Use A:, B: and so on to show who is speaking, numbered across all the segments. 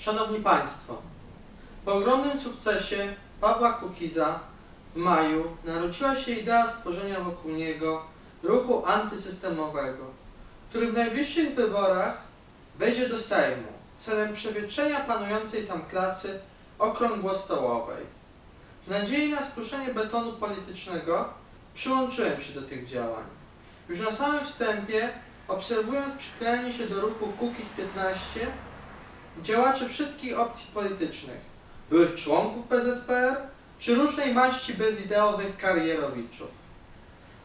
A: Szanowni Państwo, po ogromnym sukcesie Pawła Kukiza w maju narodziła się idea stworzenia wokół niego ruchu antysystemowego, który w najbliższych wyborach wejdzie do Sejmu celem przewietrzenia panującej tam klasy okrągłostołowej. W nadziei na skruszenie betonu politycznego przyłączyłem się do tych działań. Już na samym wstępie, obserwując przyklejanie się do ruchu Kukiz 15, działaczy wszystkich opcji politycznych, byłych członków PZPR, czy różnej maści bezideowych karierowiczów.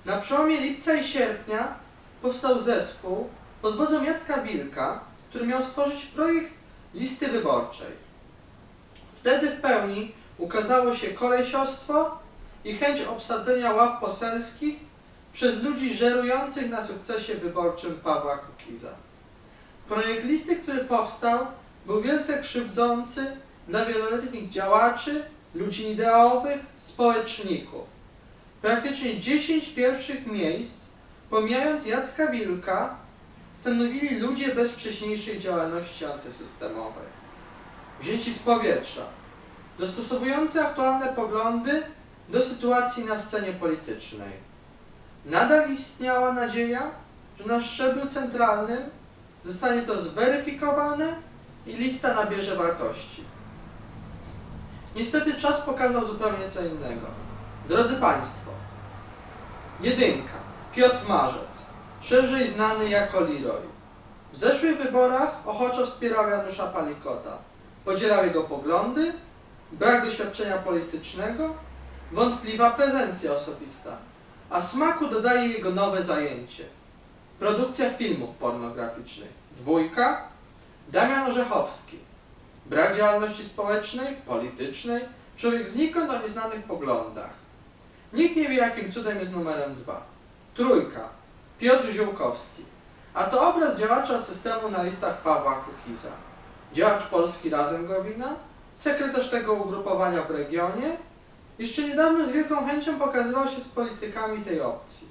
A: Na przełomie lipca i sierpnia powstał zespół pod wodzą Jacka Wilka, który miał stworzyć projekt listy wyborczej. Wtedy w pełni ukazało się kolesiostwo i chęć obsadzenia ław poselskich przez ludzi żerujących na sukcesie wyborczym Pawła Kukiza. Projekt listy, który powstał, był wielce krzywdzący dla wieloletnich działaczy, ludzi ideowych, społeczników. Praktycznie 10 pierwszych miejsc, pomijając Jacka Wilka, stanowili ludzie bez wcześniejszej działalności antysystemowej. Wzięci z powietrza, dostosowujący aktualne poglądy do sytuacji na scenie politycznej. Nadal istniała nadzieja, że na szczeblu centralnym zostanie to zweryfikowane i lista nabierze wartości. Niestety czas pokazał zupełnie co innego. Drodzy Państwo, jedynka, Piotr Marzec, szerzej znany jako Leroy. W zeszłych wyborach ochoczo wspierał Janusza Palikota. Podzierał jego poglądy, brak doświadczenia politycznego, wątpliwa prezencja osobista, a smaku dodaje jego nowe zajęcie. Produkcja filmów pornograficznych. Dwójka, Damian Orzechowski. Brak działalności społecznej, politycznej, człowiek znikąd o nieznanych poglądach. Nikt nie wie, jakim cudem jest numerem dwa. Trójka, Piotr Ziółkowski. A to obraz działacza systemu na listach Pawła Kukiza. Działacz Polski Razem Gowina, sekretarz tego ugrupowania w regionie, jeszcze niedawno z wielką chęcią pokazywał się z politykami tej opcji.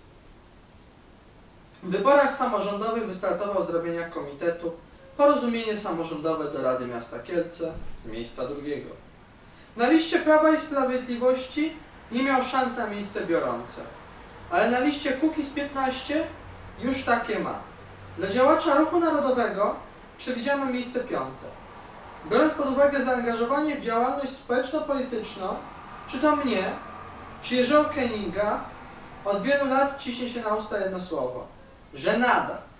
A: W wyborach samorządowych wystartował z robienia komitetu Porozumienie Samorządowe do Rady Miasta Kielce z miejsca drugiego. Na liście Prawa i Sprawiedliwości nie miał szans na miejsce biorące, ale na liście Kukiz 15 już takie ma. Dla działacza ruchu narodowego przewidziano miejsce piąte. Biorąc pod uwagę zaangażowanie w działalność społeczno-polityczną, czy to mnie, czy Jerzego Keninga, od wielu lat ciśnie się na usta jedno słowo. Żenada.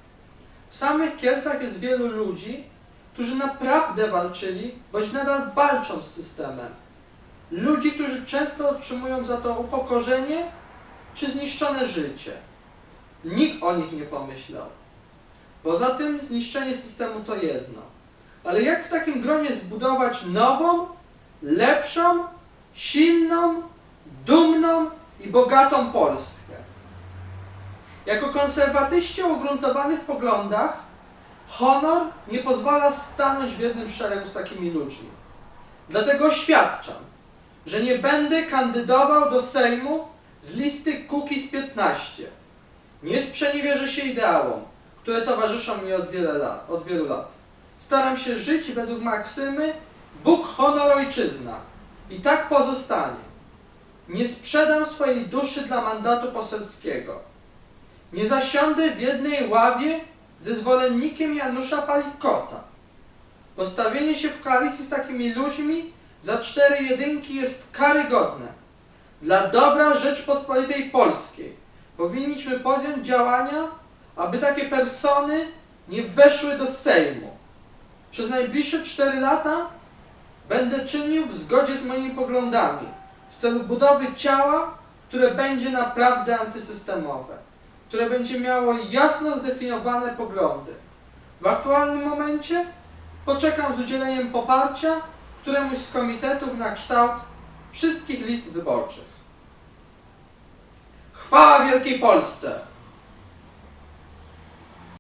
A: W samych Kielcach jest wielu ludzi, którzy naprawdę walczyli, bądź nadal walczą z systemem. Ludzi, którzy często otrzymują za to upokorzenie czy zniszczone życie. Nikt o nich nie pomyślał. Poza tym zniszczenie systemu to jedno. Ale jak w takim gronie zbudować nową, lepszą, silną, dumną i bogatą Polskę? Jako konserwatyści o ugruntowanych poglądach, honor nie pozwala stanąć w jednym szeregu z takimi ludźmi. Dlatego oświadczam, że nie będę kandydował do Sejmu z listy Kukiz 15. Nie sprzeniewierzę się ideałom, które towarzyszą mi od, lat, od wielu lat. Staram się żyć według maksymy Bóg, honor, ojczyzna. I tak pozostanie. Nie sprzedam swojej duszy dla mandatu poselskiego. Nie zasiądę w jednej ławie ze zwolennikiem Janusza Palikota. Postawienie się w koalicji z takimi ludźmi za cztery jedynki jest karygodne. Dla dobra Rzeczpospolitej Polskiej powinniśmy podjąć działania, aby takie persony nie weszły do Sejmu. Przez najbliższe cztery lata będę czynił w zgodzie z moimi poglądami w celu budowy ciała, które będzie naprawdę antysystemowe, które będzie miało jasno zdefiniowane poglądy. W aktualnym momencie poczekam z udzieleniem poparcia któremuś z komitetów na kształt wszystkich list wyborczych. Chwała Wielkiej Polsce!